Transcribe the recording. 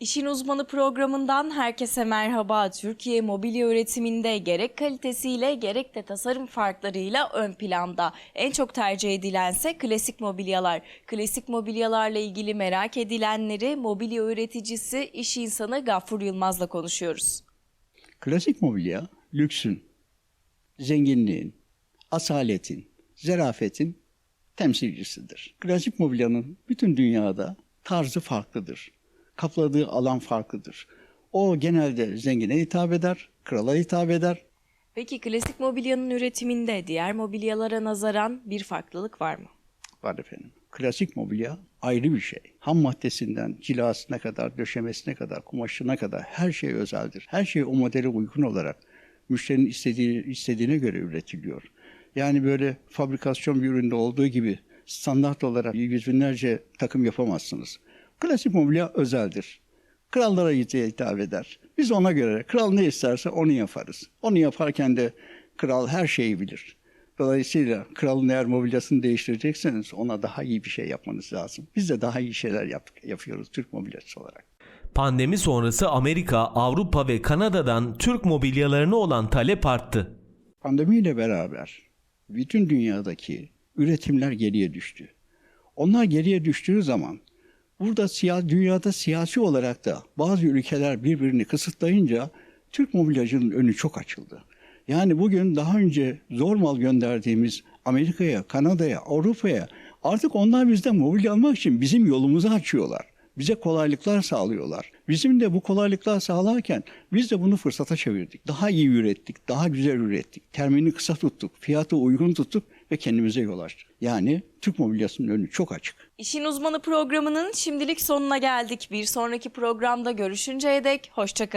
İşin Uzmanı programından herkese merhaba. Türkiye mobilya üretiminde gerek kalitesiyle gerek de tasarım farklarıyla ön planda. En çok tercih edilense klasik mobilyalar. Klasik mobilyalarla ilgili merak edilenleri mobilya üreticisi, iş insanı Gaffur Yılmaz'la konuşuyoruz. Klasik mobilya lüksün, zenginliğin, asaletin, zerafetin temsilcisidir. Klasik mobilyanın bütün dünyada tarzı farklıdır. Kapladığı alan farklıdır. O genelde zengine hitap eder, krala hitap eder. Peki klasik mobilyanın üretiminde diğer mobilyalara nazaran bir farklılık var mı? Var efendim. Klasik mobilya ayrı bir şey. Ham maddesinden cilasına kadar, döşemesine kadar, kumaşına kadar her şey özeldir. Her şey o modele uygun olarak müşterinin istediği, istediğine göre üretiliyor. Yani böyle fabrikasyon bir üründe olduğu gibi standart olarak yüz binlerce takım yapamazsınız. Klasik mobilya özeldir. Krallara hitap eder. Biz ona göre kral ne isterse onu yaparız. Onu yaparken de kral her şeyi bilir. Dolayısıyla kralın eğer mobilyasını değiştirecekseniz ona daha iyi bir şey yapmanız lazım. Biz de daha iyi şeyler yap- yapıyoruz Türk mobilyası olarak. Pandemi sonrası Amerika, Avrupa ve Kanada'dan Türk mobilyalarına olan talep arttı. Pandemiyle beraber bütün dünyadaki üretimler geriye düştü. Onlar geriye düştüğü zaman burada siya, dünyada siyasi olarak da bazı ülkeler birbirini kısıtlayınca Türk mobilyacının önü çok açıldı. Yani bugün daha önce zor mal gönderdiğimiz Amerika'ya, Kanada'ya, Avrupa'ya artık onlar bizden mobilya almak için bizim yolumuzu açıyorlar. Bize kolaylıklar sağlıyorlar. Bizim de bu kolaylıklar sağlarken biz de bunu fırsata çevirdik. Daha iyi ürettik, daha güzel ürettik. Termini kısa tuttuk, fiyatı uygun tuttuk ve kendimize yol açtık. Yani Türk mobilyasının önü çok açık. İşin Uzmanı programının şimdilik sonuna geldik. Bir sonraki programda görüşünceye dek hoşçakalın.